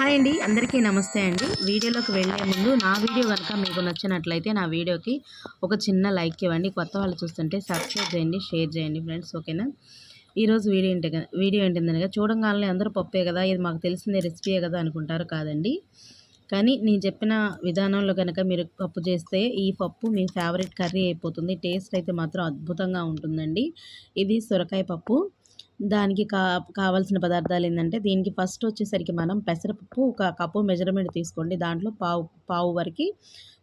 Hi అండి అందరికీ నమస్తే అండి. వీడియోలోకి వెళ్ళే ముందు నా వీడియో కనుక మీకు నచ్చినట్లయితే నా వీడియోకి ఒక చిన్న లైక్ ఇవ్వండి. కొత్త వాళ్ళు చూస్తుంటే సబ్స్క్రైబ్ చేయండి షేర్ చేయండి ఫ్రెండ్స్ ఓకేనా? ఈరోజు వీడియో ఏంటి వీడియో ఏంటిందనగా చూడంగానే అందరూ పప్పే కదా ఇది మాకు తెలిసిందే రెసిపీయే కదా అనుకుంటారు కాదండి. కానీ నేను చెప్పిన విధానంలో కనుక మీరు పప్పు చేస్తే ఈ పప్పు మీ ఫేవరెట్ కర్రీ అయిపోతుంది. టేస్ట్ అయితే మాత్రం అద్భుతంగా ఉంటుందండి. ఇది సొరకాయ పప్పు. దానికి కా కావాల్సిన పదార్థాలు ఏంటంటే దీనికి ఫస్ట్ వచ్చేసరికి మనం పెసరపప్పు ఒక కప్పు మెజర్మెంట్ తీసుకోండి. దాంట్లో పావు పావు వరకు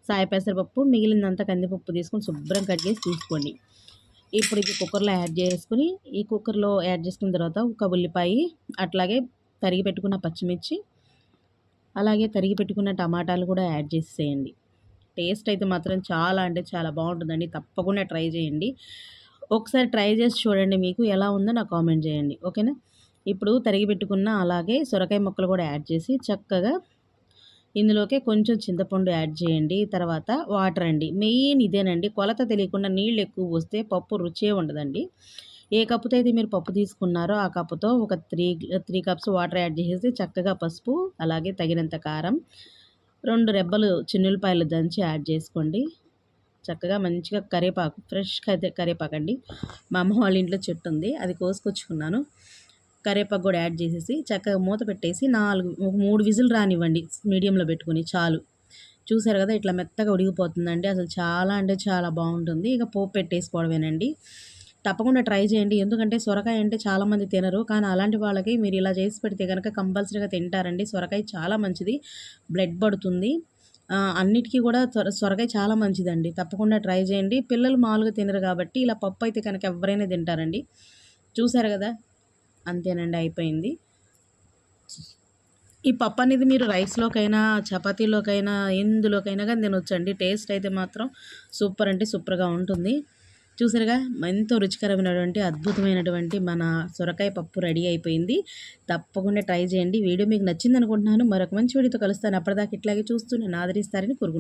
సాయ పెసరపప్పు మిగిలినంత కందిపప్పు తీసుకొని శుభ్రం కట్ చేసి తీసుకోండి. ఇప్పుడు ఇది కుక్కర్లో యాడ్ చేసుకుని ఈ కుక్కర్లో యాడ్ చేసుకున్న తర్వాత ఒక ఉల్లిపాయ అట్లాగే తరిగి పెట్టుకున్న పచ్చిమిర్చి అలాగే తరిగి పెట్టుకున్న టమాటాలు కూడా యాడ్ చేసేయండి. టేస్ట్ అయితే మాత్రం చాలా అంటే చాలా బాగుంటుందండి. తప్పకుండా ట్రై చేయండి. ఒకసారి ట్రై చేసి చూడండి మీకు ఎలా ఉందో నాకు కామెంట్ చేయండి ఓకేనా? ఇప్పుడు తరిగి పెట్టుకున్న అలాగే సొరకాయ ముక్కలు కూడా యాడ్ చేసి చక్కగా ఇందులోకి కొంచెం చింతపండు యాడ్ చేయండి తర్వాత వాటర్ అండి. మెయిన్ ఇదేనండి కొలత తెలియకుండా నీళ్ళు ఎక్కువ పోస్తే పప్పు రుచే ఉండదండి. ఏ కప్పుతో అయితే మీరు పప్పు తీసుకున్నారో ఆ కప్పుతో ఒక three three cups water add చేసేసి చక్కగా పసుపు అలాగే తగినంత కారం రెండు రెబ్బలు చిన్నులపాయలు దంచి యాడ్ చేసుకోండి. చక్కగా మంచిగా కరివేపాకు ఫ్రెష్ కరేపాకు అండి. మా అమ్మ వాళ్ళ ఇంట్లో చెట్టు ఉంది అది కోసుకొచ్చుకున్నాను. కరివేపాకు కూడా యాడ్ చేసేసి చక్కగా మూత పెట్టేసి నాలుగు ఒక మూడు విజిల్ రానివ్వండి మీడియంలో పెట్టుకుని చాలు. చూసారు కదా ఇట్లా మెత్తగా ఉడిగిపోతుందండి. అసలు చాలా అంటే చాలా బాగుంటుంది. ఇక పోపు పెట్టేసుకోవడమేనండి. తప్పకుండా ట్రై చేయండి. ఎందుకంటే సొరకాయ అంటే చాలామంది తినరు. కానీ అలాంటి వాళ్ళకి మీరు ఇలా చేసి పెడితే కనుక కంపల్సరీగా తింటారండి. సొరకాయ చాలా మంచిది. బ్లడ్ పడుతుంది. అన్నిటికీ కూడా త్వర సొరకాయ చాలా మంచిదండి. తప్పకుండా ట్రై చేయండి. పిల్లలు మామూలుగా తినరు కాబట్టి ఇలా పప్పు అయితే కనుక ఎవరైనా తింటారండి. చూసారు కదా? అంతేనండి అయిపోయింది. ఈ పప్పు అనేది మీరు రైస్లోకైనా చపాతీలోకైనా ఎందులోకైనా కానీ తినొచ్చండి. టేస్ట్ అయితే మాత్రం సూపర్ అంటే సూపర్గా ఉంటుంది. చూసారుగా? ఎంతో రుచికరమైనటువంటి అద్భుతమైనటువంటి మన సొరకాయ పప్పు రెడీ అయిపోయింది. తప్పకుండా ట్రై చేయండి. వీడియో మీకు నచ్చింది అనుకుంటున్నాను మరొక మంచి వీడియోతో కలుస్తాను. అప్పటిదాకా ఇట్లాగే చూస్తూ నేను ఆదరిస్తారని కోరుకుంటున్నాను.